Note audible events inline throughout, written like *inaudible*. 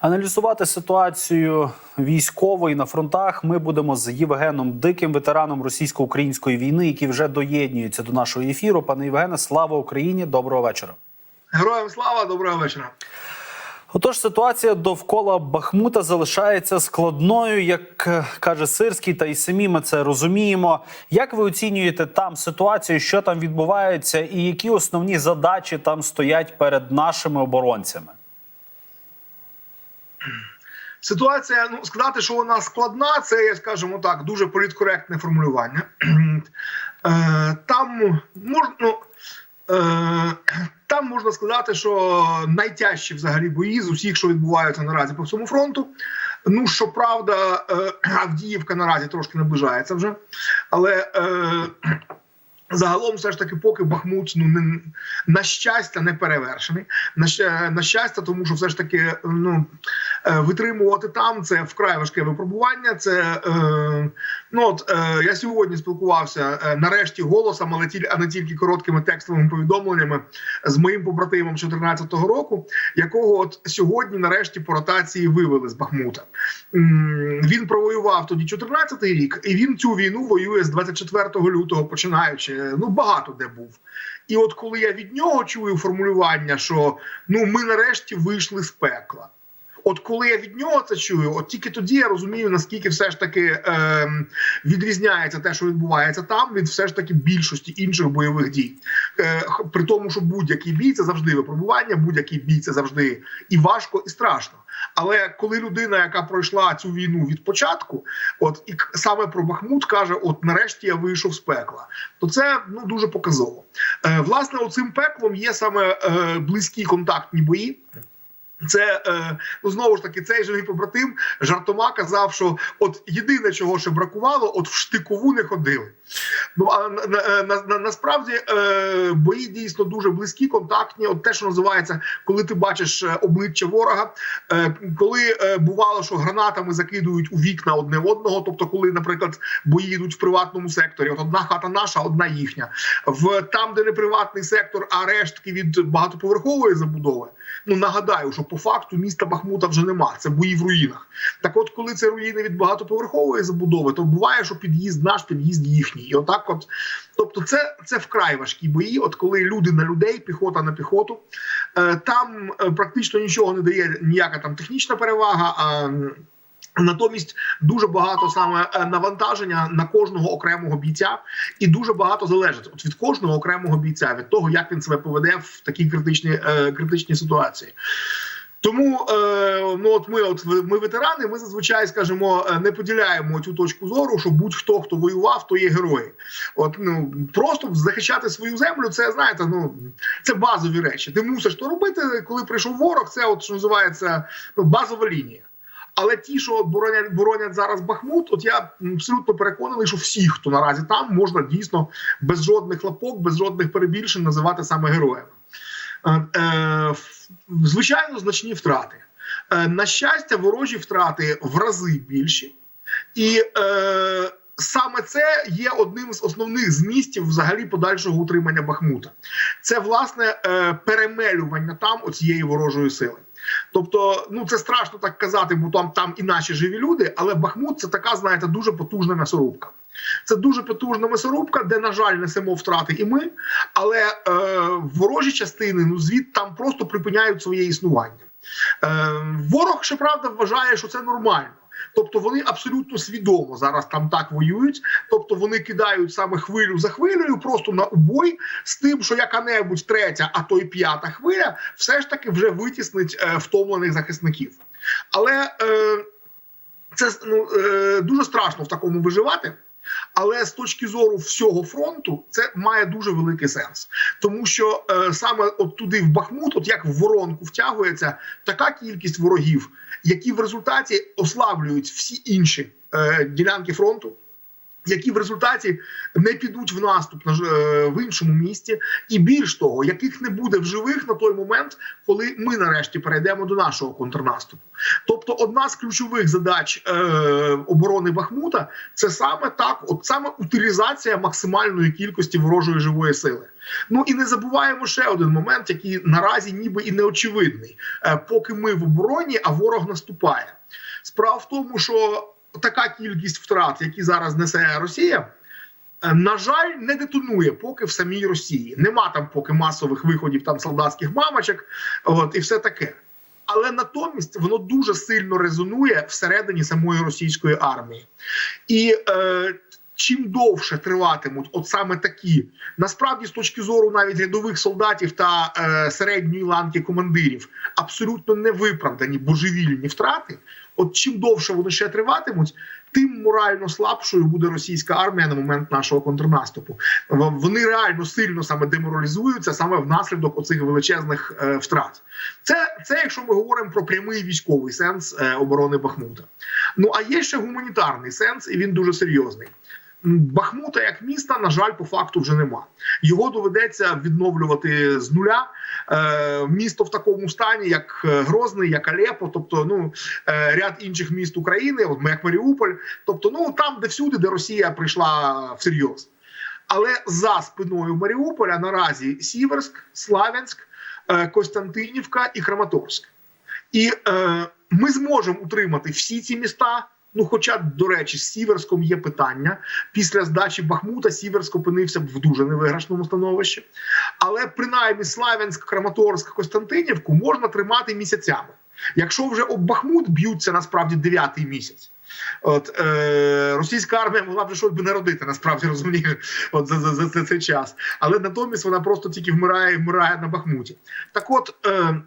Аналізувати ситуацію військової на фронтах ми будемо з Євгеном Диким, ветераном російсько-української війни, який вже доєднується до нашого ефіру. Пане Євгене, слава Україні! Доброго вечора. Героям слава, доброго вечора. Отож, ситуація довкола Бахмута залишається складною, як е, каже Сирський, та й самі ми це розуміємо. Як ви оцінюєте там ситуацію, що там відбувається, і які основні задачі там стоять перед нашими оборонцями? Ситуація, ну сказати, що вона складна, це скажімо так, дуже політкоректне формулювання. Е, Там можна. Ну, е, там можна сказати, що найтяжчі взагалі бої з усіх, що відбуваються наразі по всьому фронту. Ну щоправда, е, Авдіївка наразі трошки наближається вже, але загалом, все ж таки, поки Бахмут ну не на щастя не перевершений. На, на щастя, тому що все ж таки ну е, витримувати там це вкрай важке випробування. Це е, ну от е, я сьогодні спілкувався е, нарешті голосом, але тільки а не тільки короткими текстовими повідомленнями з моїм побратимом 14-го року, якого от сьогодні нарешті по ротації вивели з Бахмута. М, Він провоював тоді 14-й рік, і він цю війну воює з 24 лютого, починаючи ну багато де був. І от коли я від нього чую формулювання, що ну ми нарешті вийшли з пекла. От коли я від нього це чую, от тільки тоді я розумію, наскільки все ж таки ем, відрізняється те, що відбувається там, від все ж таки більшості інших бойових дій. Е, при тому, що будь-який бій це завжди випробування, будь-який бій це завжди і важко, і страшно. Але коли людина, яка пройшла цю війну від початку, от і саме про Бахмут каже: От нарешті я вийшов з пекла, то це ну дуже показово. Е, власне, оцим пеклом є саме е, близькі контактні бої. Це е, ну знову ж таки цей же мій побратим жартома казав, що от єдине, чого ще бракувало, от в штикову не ходили. Ну а на, на, на, на, насправді е, бої дійсно дуже близькі, контактні. От те, що називається, коли ти бачиш е, обличчя ворога, е, коли е, бувало, що гранатами закидують у вікна одне одного. Тобто, коли, наприклад, бої йдуть в приватному секторі, от одна хата наша, одна їхня. В там, де не приватний сектор, а рештки від багатоповерхової забудови. Ну нагадаю, що по факту міста Бахмута вже нема. Це бої в руїнах. Так, от, коли це руїни від багатоповерхової забудови, то буває, що під'їзд наш, під'їзд їхній. І отак, от, тобто, це, це вкрай важкі бої. От коли люди на людей, піхота на піхоту, е, там е, практично нічого не дає ніяка там технічна перевага. А Натомість дуже багато саме е, навантаження на кожного окремого бійця, і дуже багато залежить от від кожного окремого бійця, від того, як він себе поведе в такій критичній, е, критичній ситуації. Тому е, ну от ми, от ми ветерани, ми зазвичай скажімо, е, не поділяємо цю точку зору, що будь-хто хто воював, то є герої. От ну просто захищати свою землю, це знаєте, ну це базові речі. Ти мусиш то робити, коли прийшов ворог. Це от що називається ну, базова лінія. Але ті, що боронять боронять зараз Бахмут, от я абсолютно переконаний, що всі, хто наразі там, можна дійсно без жодних лапок, без жодних перебільшень називати саме героями. Е, е, звичайно, значні втрати. Е, на щастя, ворожі втрати в рази більші, і е, саме це є одним з основних змістів взагалі подальшого утримання Бахмута. Це власне е, перемелювання там оцієї ворожої сили. Тобто, ну це страшно так казати, бо там, там і наші живі люди, але Бахмут це така, знаєте, дуже потужна м'ясорубка. Це дуже потужна м'ясорубка, де, на жаль, несемо втрати і ми, але е, ворожі частини ну звід там просто припиняють своє існування. Е, ворог, щоправда, вважає, що це нормально. Тобто вони абсолютно свідомо зараз там так воюють. Тобто вони кидають саме хвилю за хвилею, просто на убой з тим, що яка-небудь третя, а то й п'ята хвиля, все ж таки вже витіснить е, втомлених захисників. Але е, це ну, е, дуже страшно в такому виживати. Але з точки зору всього фронту це має дуже великий сенс, тому що е, саме от туди в Бахмут, от як в воронку втягується така кількість ворогів, які в результаті ослаблюють всі інші е, ділянки фронту. Які в результаті не підуть в наступ на е, в іншому місті, і більш того, яких не буде в живих на той момент, коли ми нарешті перейдемо до нашого контрнаступу. Тобто, одна з ключових задач е, оборони Бахмута це саме так, от саме утилізація максимальної кількості ворожої живої сили. Ну і не забуваємо ще один момент, який наразі ніби і не очевидний. Е, поки ми в обороні, а ворог наступає. Справа в тому, що така кількість втрат, які зараз несе Росія. е, На жаль, не детонує поки в самій Росії. Нема там поки масових виходів там солдатських мамочок, от і все таке. Але натомість воно дуже сильно резонує всередині самої російської армії. І е, чим довше триватимуть, от саме такі, насправді, з точки зору навіть рядових солдатів та е, середньої ланки командирів, абсолютно невиправдані божевільні втрати. От чим довше вони ще триватимуть, тим морально слабшою буде російська армія на момент нашого контрнаступу. Вони реально сильно саме деморалізуються саме внаслідок оцих величезних е, втрат. Це, це якщо ми говоримо про прямий військовий сенс е, оборони Бахмута. Ну а є ще гуманітарний сенс, і він дуже серйозний. Бахмута як міста, на жаль, по факту вже нема. Його доведеться відновлювати з нуля. Е, місто в такому стані, як е, Грозний, як Алепо, тобто ну е, ряд інших міст України, от як Маріуполь, тобто, ну там, де всюди, де Росія прийшла всерйоз. Але за спиною Маріуполя наразі Сіверськ, Славянськ, е, Костянтинівка і Краматорськ. І е, ми зможемо утримати всі ці міста. Ну, хоча, до речі, з Сіверськом є питання. Після здачі Бахмута Сіверськ опинився б в дуже невиграшному становищі. Але принаймні Славянськ, Краматорськ, Костянтинівку можна тримати місяцями. Якщо вже об Бахмут б'ються насправді дев'ятий місяць. От е, російська армія могла б щось би народити, насправді розумієш, от за, за, за, цей час. Але натомість вона просто тільки вмирає, і вмирає на Бахмуті. Так от. Е,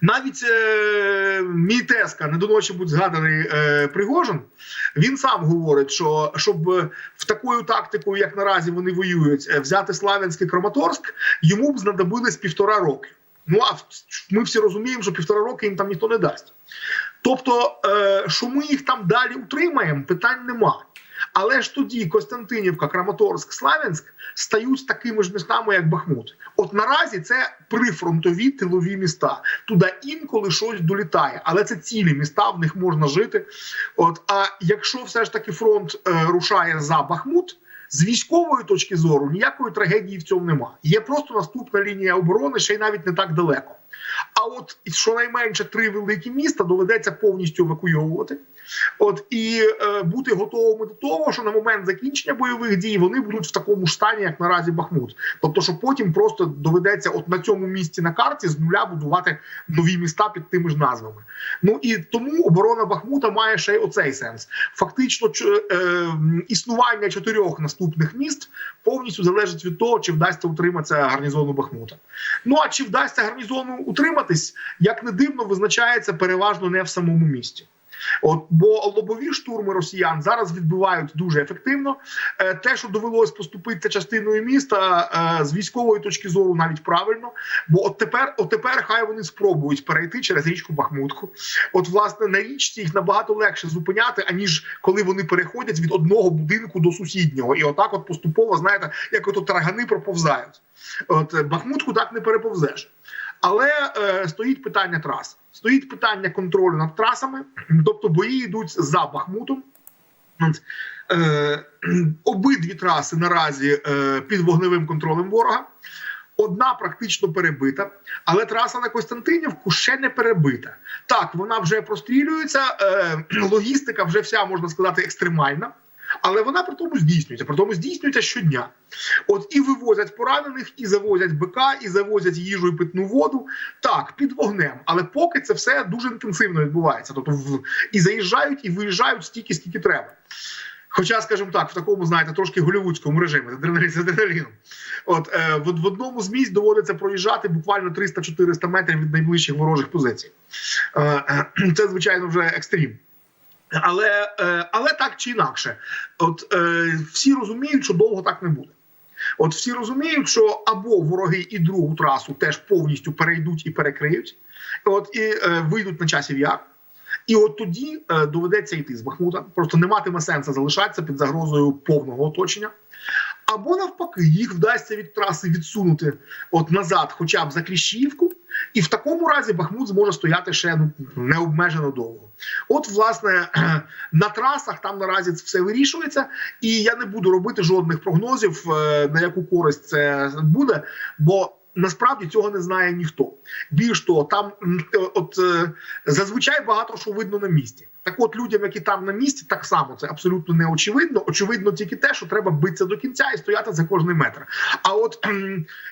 навіть е, мій тезка, не до ночі будь згаданий е, Пригожин, він сам говорить, що щоб е, в такою тактикою, як наразі вони воюють, е, взяти Славянський Краматорськ, йому б знадобилось півтора роки. Ну а ми всі розуміємо, що півтора роки їм там ніхто не дасть. Тобто, е, що ми їх там далі утримаємо, питань нема. Але ж тоді Костянтинівка, Краматорськ, Славянськ стають такими ж містами, як Бахмут. От наразі це прифронтові тилові міста. Туди інколи щось долітає, але це цілі міста, в них можна жити. От а якщо все ж таки фронт е, рушає за Бахмут. З військової точки зору ніякої трагедії в цьому нема. Є просто наступна лінія оборони, ще й навіть не так далеко. А от щонайменше три великі міста доведеться повністю евакуйовувати. От і е, бути готовими до того, що на момент закінчення бойових дій вони будуть в такому ж стані, як наразі Бахмут. Тобто, що потім просто доведеться, от на цьому місці на карті з нуля будувати нові міста під тими ж назвами. Ну і тому оборона Бахмута має ще й оцей сенс. Фактично, ч- е, існування чотирьох наступних міст повністю залежить від того, чи вдасться утриматися гарнізону Бахмута. Ну а чи вдасться гарнізону утриматись, як не дивно, визначається переважно не в самому місті. От бо лобові штурми росіян зараз відбивають дуже ефективно. Е, Те, що довелось поступити частиною міста, е, з військової точки зору, навіть правильно. Бо от тепер, от тепер хай вони спробують перейти через річку Бахмутку. От, власне, на річці їх набагато легше зупиняти, аніж коли вони переходять від одного будинку до сусіднього, і отак, от поступово, знаєте, як ото таргани проповзають. От е, Бахмутку так не переповзеш. Але е, стоїть питання трас. Стоїть питання контролю над трасами, тобто бої йдуть за Бахмутом. Е, обидві траси наразі е, під вогневим контролем ворога. Одна практично перебита, але траса на Костянтинівку ще не перебита. Так, вона вже прострілюється, е, *clears throat* логістика вже вся можна сказати екстремальна, але вона при тому здійснюється. При тому здійснюється щодня. От і вивозять поранених, і завозять БК, і завозять їжу і питну воду. Так, під вогнем, але поки це все дуже інтенсивно відбувається. Тобто в і заїжджають, і виїжджають стільки, скільки треба. Хоча, скажімо так, в такому, знаєте, трошки голівудському режимі з адреналіном. От е, в, в одному з місць доводиться проїжджати буквально 300-400 метрів від найближчих ворожих позицій. Е, е, *clears throat* це, звичайно, вже екстрім. Але, е, але так чи інакше, от е, всі розуміють, що довго так не буде. От всі розуміють, що або вороги і другу трасу теж повністю перейдуть і перекриють, от і е, вийдуть на часів яр. І от тоді е, доведеться йти з Бахмута. Просто не матиме сенсу залишатися під загрозою повного оточення. Або навпаки, їх вдасться від траси відсунути от назад, хоча б за Кліщівку, і в такому разі Бахмут зможе стояти ще ну, необмежено довго. От, власне, *clears throat* на трасах там наразі це все вирішується, і я не буду робити жодних прогнозів, е, на яку користь це буде, бо насправді цього не знає ніхто. Більш того, там от е, зазвичай багато що видно на місці. Так от людям, які там на місці, так само це абсолютно не очевидно. Очевидно тільки те, що треба битися до кінця і стояти за кожний метр. А от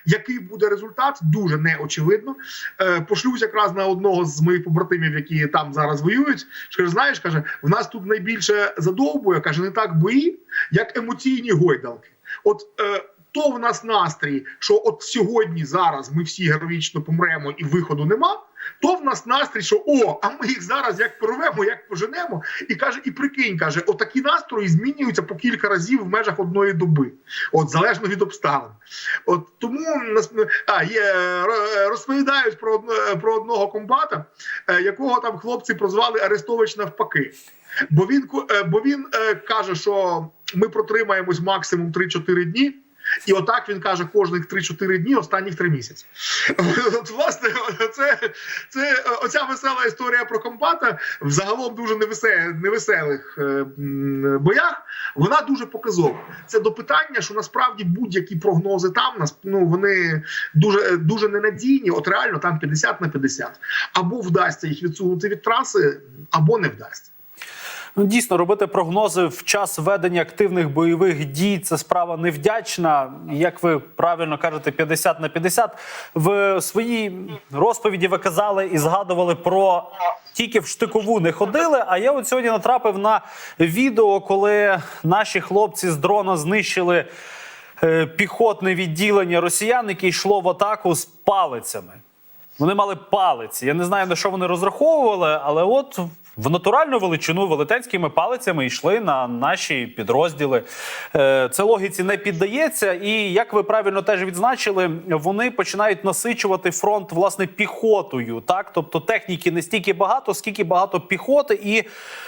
який буде результат, дуже неочевидно. Е, пошлюсь якраз на одного з моїх побратимів, які там зараз воюють. Що знаєш, каже, в нас тут найбільше задовбує, каже, не так бої, як емоційні гойдалки. От е, то в нас настрій, що от сьогодні, зараз ми всі героїчно помремо і виходу нема. То в нас настрій, що о, а ми їх зараз як порвемо, як поженемо, і каже, і прикинь, каже, отакі настрої змінюються по кілька разів в межах одної доби, от залежно від обставин. От тому нас а, є, розповідають про про одного комбата, е, якого там хлопці прозвали Арестович навпаки. Бо він е, бо він е, каже, що ми протримаємось максимум 3-4 дні. І отак він каже кожних 3-4 дні останніх 3 місяці. *laughs* От, власне, це, це оця весела історія про комбата в загалом дуже невесе, невеселих е, боях. Вона дуже показова. Це до питання, що насправді будь-які прогнози там ну вони дуже дуже ненадійні. От реально там 50 на 50. Або вдасться їх відсунути від траси, або не вдасться. Ну, дійсно, робити прогнози в час ведення активних бойових дій це справа невдячна. Як ви правильно кажете, 50 на 50. В своїй розповіді ви казали і згадували про тільки в штикову не ходили. А я от сьогодні натрапив на відео, коли наші хлопці з дрона знищили е, піхотне відділення росіян, яке йшло в атаку з палицями. Вони мали палиці. Я не знаю, на що вони розраховували, але от в натуральну величину велетенськими палицями йшли на наші підрозділи. Е, Це логіці не піддається. І як ви правильно теж відзначили, вони починають насичувати фронт власне піхотою. Так, тобто техніки не стільки багато, скільки багато піхоти, і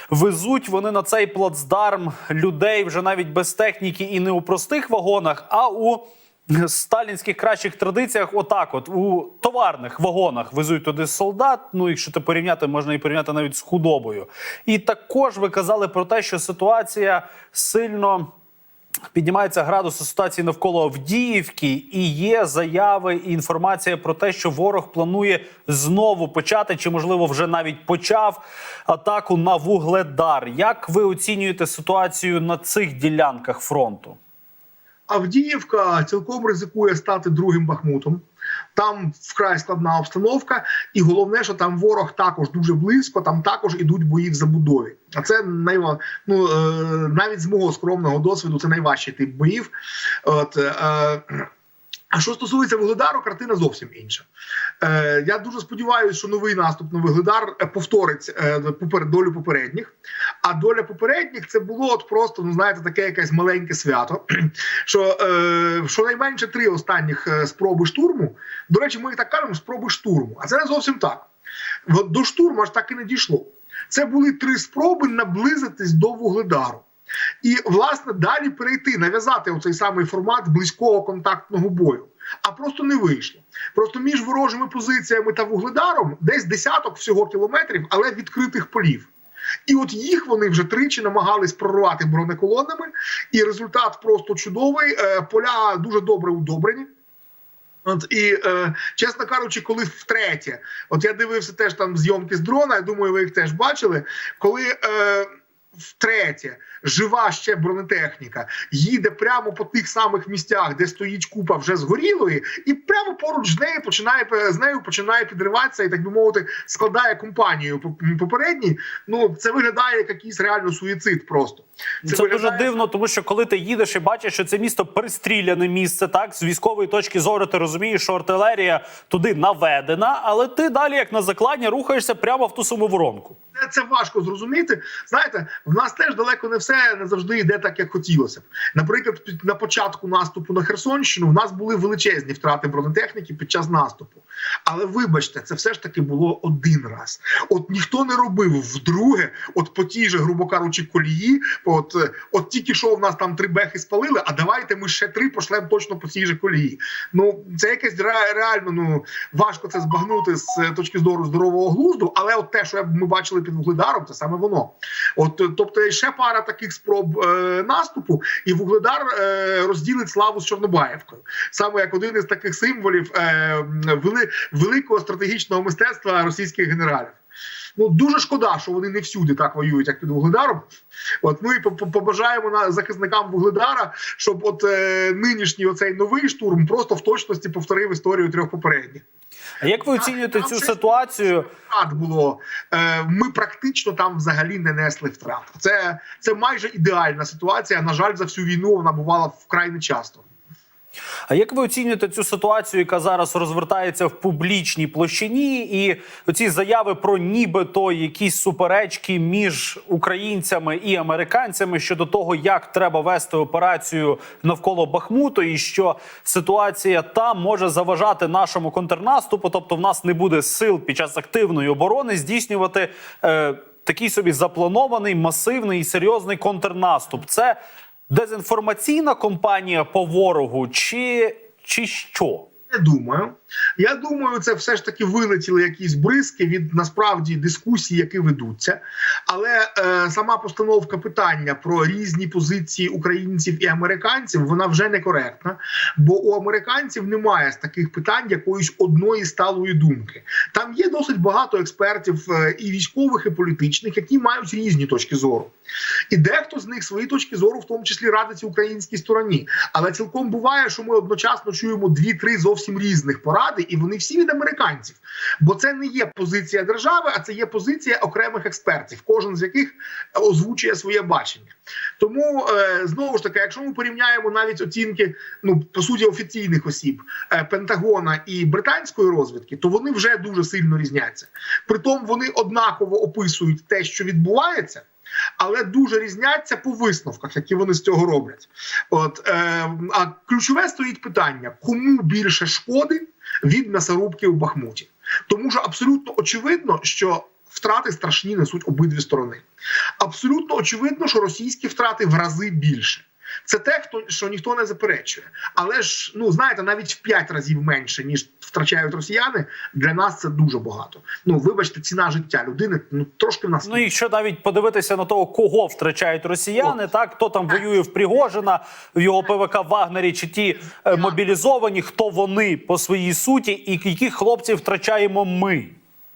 везуть вони на цей плацдарм людей вже навіть без техніки і не у простих вагонах, а у сталінських кращих традиціях, отак, от у товарних вагонах везуть туди солдат. Ну, якщо це порівняти, можна і порівняти навіть з худобою. І також ви казали про те, що ситуація сильно. Піднімається градус ситуації навколо Авдіївки, і є заяви і інформація про те, що ворог планує знову почати, чи можливо вже навіть почав атаку на вугледар. Як ви оцінюєте ситуацію на цих ділянках фронту? Авдіївка цілком ризикує стати другим Бахмутом. Там вкрай складна обстановка, і головне, що там ворог також дуже близько, там також ідуть бої в забудові. А це найва... ну, е, навіть з мого скромного досвіду, це найважчий тип боїв. От, е, а що стосується Вугледару, картина зовсім інша. Е, я дуже сподіваюся, що новий наступ на Вугледар е, повторить е, долю попередніх. А доля попередніх це було от просто, ну знаєте, таке якесь маленьке свято. *clears throat* Що щонайменше три останніх спроби штурму. До речі, ми так кажемо спроби штурму. А це не зовсім так. До штурму аж так і не дійшло. Це були три спроби наблизитись до Вугледару. І, власне, далі перейти, нав'язати оцей самий формат близького контактного бою. А просто не вийшло. Просто між ворожими позиціями та вугледаром десь десяток всього кілометрів, але відкритих полів. І от їх вони вже тричі намагались прорвати бронеколонами, і результат просто чудовий. Е, Поля дуже добре удобрені. От і е, чесно кажучи, коли втретє, от я дивився теж там зйомки з дрона. Я думаю, ви їх теж бачили. Коли е, втретє жива ще бронетехніка їде прямо по тих самих місцях, де стоїть купа вже згорілої, і прямо поруч з нею починає з нею починає підриватися і так би мовити, складає компанію попередній. Ну це виглядає як якийсь реально суїцид. Просто Це, це дуже дивно, тому що коли ти їдеш і бачиш, що це місто пристріляне місце, так з військової точки зору ти розумієш, що артилерія туди наведена, але ти далі, як на закладні, рухаєшся прямо в ту саму воронку. Це важко зрозуміти. Знаєте, в нас теж далеко не все не завжди йде так, як хотілося б. Наприклад, на початку наступу на Херсонщину в нас були величезні втрати бронетехніки під час наступу. Але вибачте, це все ж таки було один раз. От ніхто не робив вдруге, от по тій же, грубо кажучи, колії. От, от тільки що в нас там три бехи спалили, а давайте ми ще три пошлемо точно по цій же колії. Ну це якесь реально ну важко це збагнути з е, точки зору здорового глузду, але от те, що ми бачили під Вугледаром, це саме воно. От е, тобто ще пара таких спроб е, наступу, і Вугледар е, розділить славу з Чорнобаївкою, саме як один із таких символів е, вели, великого стратегічного мистецтва російських генералів. Ну дуже шкода, що вони не всюди так воюють, як під Вугледаром. От ну і по- по- побажаємо на захисникам Вугледара, щоб от е, нинішній оцей новий штурм просто в точності повторив історію трьох попередніх. Як ви оцінюєте цю ситуацію? Втрат було е, ми практично там взагалі не несли втрат. Це, це майже ідеальна ситуація. На жаль, за всю війну вона бувала вкрай нечасто. А як ви оцінюєте цю ситуацію, яка зараз розвертається в публічній площині, і оці заяви про нібито якісь суперечки між українцями і американцями щодо того, як треба вести операцію навколо Бахмуту, і що ситуація там може заважати нашому контрнаступу, тобто в нас не буде сил під час активної оборони здійснювати. Е, Такий собі запланований масивний і серйозний контрнаступ. Це дезінформаційна компанія по ворогу, чи, чи що? Не думаю. Я думаю, це все ж таки вилетіли якісь бризки від насправді дискусій, які ведуться. Але е, сама постановка питання про різні позиції українців і американців вона вже некоректна. Бо у американців немає з таких питань якоїсь одної сталої думки. Там є досить багато експертів е, і військових, і політичних, які мають різні точки зору. І дехто з них свої точки зору, в тому числі радиться українській стороні. Але цілком буває, що ми одночасно чуємо дві-три зовсім різних поради, і вони всі від американців. Бо це не є позиція держави, а це є позиція окремих експертів, кожен з яких озвучує своє бачення. Тому е, знову ж таки, якщо ми порівняємо навіть оцінки, ну по суті, офіційних осіб е, Пентагона і британської розвідки, то вони вже дуже сильно різняться. Притом вони однаково описують те, що відбувається. Але дуже різняться по висновках, які вони з цього роблять. От е, а ключове стоїть питання: кому більше шкоди від м'ясорубки в Бахмуті? Тому що абсолютно очевидно, що втрати страшні несуть обидві сторони. Абсолютно очевидно, що російські втрати в рази більше. Це те, хто що ніхто не заперечує, але ж ну знаєте, навіть в 5 разів менше ніж втрачають росіяни. Для нас це дуже багато. Ну вибачте, ціна життя людини ну трошки в нас Ну якщо навіть подивитися на того, кого втрачають росіяни, так хто там воює в Пригожина, в його ПВК Вагнері, чи ті е, мобілізовані, хто вони по своїй суті, і яких хлопців втрачаємо ми.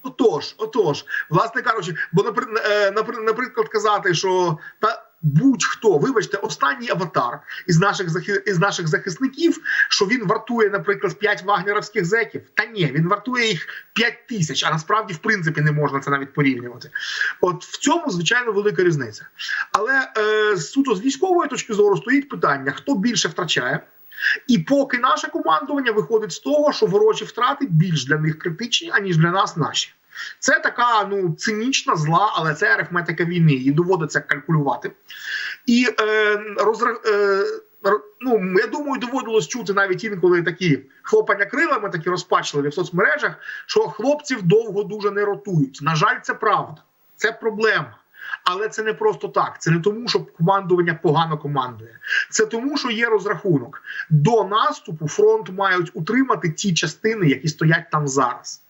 Отож, отож, власне кажучи, бо напри- е, наприклад, казати, що та. Будь-хто, вибачте, останній аватар із наших із наших захисників, що він вартує, наприклад, 5 вагнерівських зеків. Та ні, він вартує їх 5 тисяч, а насправді, в принципі, не можна це навіть порівнювати. От в цьому, звичайно, велика різниця. Але е, суто з військової точки зору стоїть питання: хто більше втрачає. І поки наше командування виходить з того, що ворожі втрати більш для них критичні, аніж для нас наші. Це така ну цинічна зла, але це арифметика війни. Її доводиться калькулювати. І е, розра... е, ну, я думаю, доводилось чути навіть інколи такі хлопання крилами, такі розпачливі в соцмережах, що хлопців довго дуже не ротують. На жаль, це правда, це проблема. Але це не просто так. Це не тому, що командування погано командує. Це тому, що є розрахунок. До наступу фронт мають утримати ті частини, які стоять там зараз.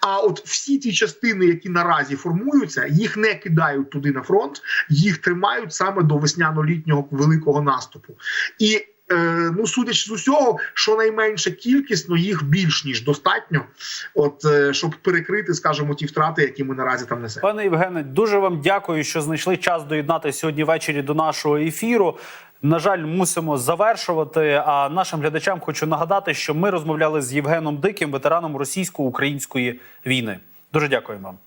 А от всі ті частини, які наразі формуються, їх не кидають туди на фронт, їх тримають саме до весняно-літнього великого наступу. І е, ну, судячи з усього, щонайменше кількісно їх більш ніж достатньо, от е, щоб перекрити, скажімо, ті втрати, які ми наразі там несемо. Пане Євгене, дуже вам дякую, що знайшли час доєднатися сьогодні ввечері до нашого ефіру. На жаль, мусимо завершувати. А нашим глядачам хочу нагадати, що ми розмовляли з Євгеном Диким, ветераном російсько-української війни. Дуже дякую вам.